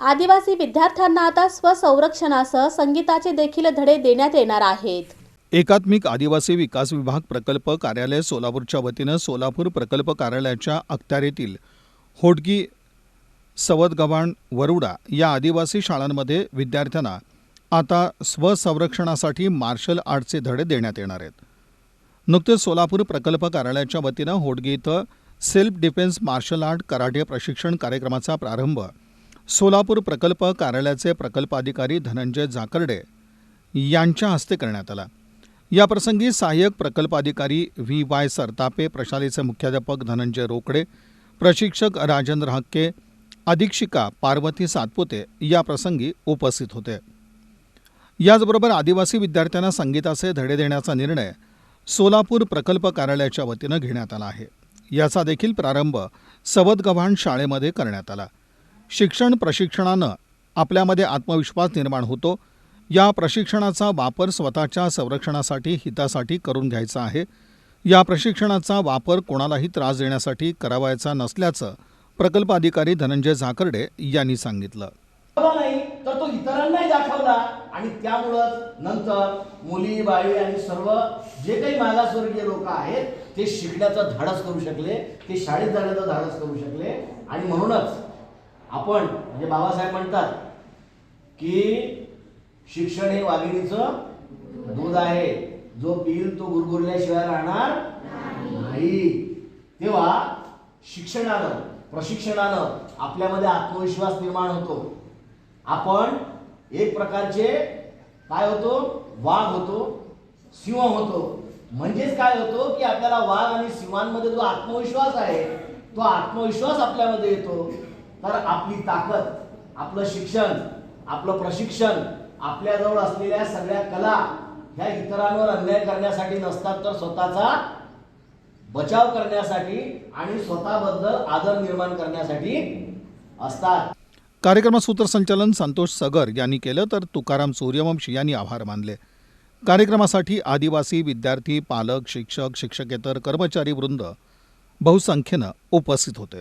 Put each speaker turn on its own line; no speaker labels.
आदिवासी विद्यार्थ्यांना आता स्वसंरक्षणासह संगीताचे देखील धडे देण्यात येणार आहेत.
एकात्मिक आदिवासी विकास विभाग प्रकल्प कार्यालय सोलापूरच्या वतीनं सोलापूर प्रकल्प कार्यालयाच्या अखत्यारीतील होडगी सवदगव्हाण वरुडा या आदिवासी शाळांमध्ये विद्यार्थ्यांना आता स्वसंरक्षणासाठी मार्शल आर्टचे धडे देण्यात येणार आहेत. नुकतेच सोलापूर प्रकल्प कार्यालयाच्या वतीनं होडगी इथं self defence martial art karate प्रशिक्षण कार्यक्रमाचा प्रारंभ सोलापूर प्रकल्प कार्यालयाचे प्रकल्प अधिकारी धनंजय जाकर्डे यांच्या हस्ते करण्यात आला. याप्रसंगी सहाय्यक प्रकल्प अधिकारी व्ही. वाय. सरतापे प्रशालेचे मुख्याध्यापक धनंजय रोकडे प्रशिक्षक राजेंद्र हक्के अधीक्षिका पार्वती सातपुते या प्रसंगी उपस्थित होते. याचबरोबर आदिवासी विद्यार्थ्यांना संगीताचे धडे देण्याचा निर्णय सोलापूर प्रकल्प कार्यालयाच्या वतीनं घेण्यात आला आहे. याचा देखील प्रारंभ सवदगव्हाण शाळेमध्ये करण्यात आला. शिक्षण प्रशिक्षणानं आपल्यामध्ये आत्मविश्वास निर्माण होतो. या प्रशिक्षणाचा वापर स्वतःच्या संरक्षणासाठी हितासाठी करून घ्यायचा आहे. या प्रशिक्षणाचा वापर कोणालाही त्रास देण्यासाठी करावायचा नसल्याचं प्रकल्प अधिकारी धनंजय झाकर्डे यांनी सांगितलं.
नाही तर तो इतरांनाही दाखवला आणि त्यामुळंच नंतर मुली बाळी आणि सर्व जे काही मागासवर्गीय लोक आहेत ते शिकण्याचं धाडस करू शकले ते शाळेत जाण्याचं धाडस करू शकले आणि म्हणूनच आपण म्हणजे बाबासाहेब म्हणतात की शिक्षण हे वाघिणीचं दूध आहे. जो पिईल तो गुरगुरल्याशिवाय राहणार नाही. तेव्हा शिक्षणानं प्रशिक्षणानं आपल्यामध्ये आत्मविश्वास निर्माण होतो. आपण एक प्रकारचे काय होतो? वाघ होतो सिंह होतो. म्हणजेच काय होतो की आपल्याला वाघ आणि सिंहांमध्ये जो आत्मविश्वास आहे तो आत्मविश्वास आपल्यामध्ये येतो. तर आपली ताकद आपलं शिक्षण आपलं प्रशिक्षण आपल्याजवळ असलेल्या सगळ्या कला ह्या इतरांवर अन्याय करण्यासाठी नसतात तर स्वतःचा बचाव करण्यासाठी आणि स्वतःबद्दल आदर निर्माण करण्यासाठी असतात.
कार्यक्रमात सूत्रसंचालन संतोष सगर यांनी केलं तर तुकाराम सूर्यवंशी यांनी आभार मानले. कार्यक्रमासाठी आदिवासी विद्यार्थी पालक शिक्षक शिक्षकेतर कर्मचारी वृंद बहुसंख्येनं उपस्थित होते.